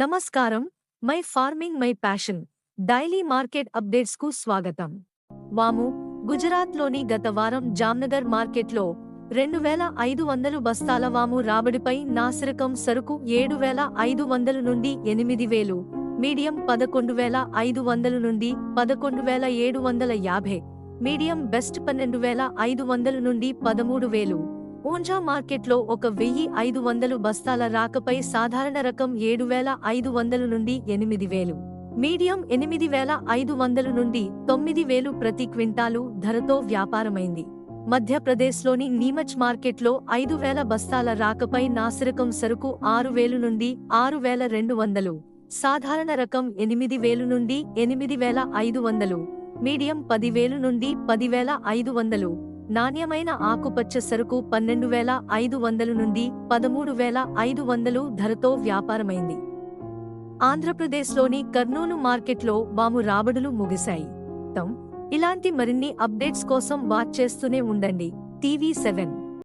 నమస్కారం. My farming my passion. Daily market అప్డేట్స్కు స్వాగతం. వాము గుజరాత్లోని గత వారం జామ్నగర్ మార్కెట్లో రెండు వేల ఐదు వందలు బస్తాల వాము రాబడిపై నాసిరకం సరుకు ఏడు వేల ఐదు వందలు నుండి ఎనిమిది వేలు మీడియం పదకొండు వేల ఐదు వందలు నుండి పదకొండు వేల ఏడు వందల యాభై మీడియం బెస్ట్ పన్నెండు వేల ఐదు వందలు నుండి పదమూడు వేలు. ఊంజా మార్కెట్లో ఒక వెయ్యి ఐదు వందలు బస్తాల రాకపై సాధారణ రకం ఏడు వేల ఐదు వందలు నుండి ఎనిమిది వేలు. మీడియం ఎనిమిది వేల ఐదు వందలు నుండి తొమ్మిది వేలు ప్రతి క్వింటాలు ధరతో వ్యాపారమైంది. మధ్యప్రదేశ్లోని నీమచ్ మార్కెట్లో ఐదు వేల బస్తాల రాకపై నాసిరకం సరుకు ఆరు వేలు నుండి ఆరు వేల రెండు వందలు. సాధారణ రకం ఎనిమిది వేలు నుండి ఎనిమిది వేల ఐదు వందలు. మీడియం పదివేలు నుండి పదివేల ఐదు వందలు. నాణ్యమైన ఆకుపచ్చ సరుకు పన్నెండు వేల ఐదు వందలు నుండి పదమూడు వేల ఐదు వందలు ధరతో వ్యాపారమైంది. ఆంధ్రప్రదేశ్లోని కర్నూలు మార్కెట్లో వాము రాబడులు ముగిశాయి. ఇలాంటి మరిన్ని అప్డేట్స్ కోసం వాచ్ చేస్తూనే ఉండండి. TV seven.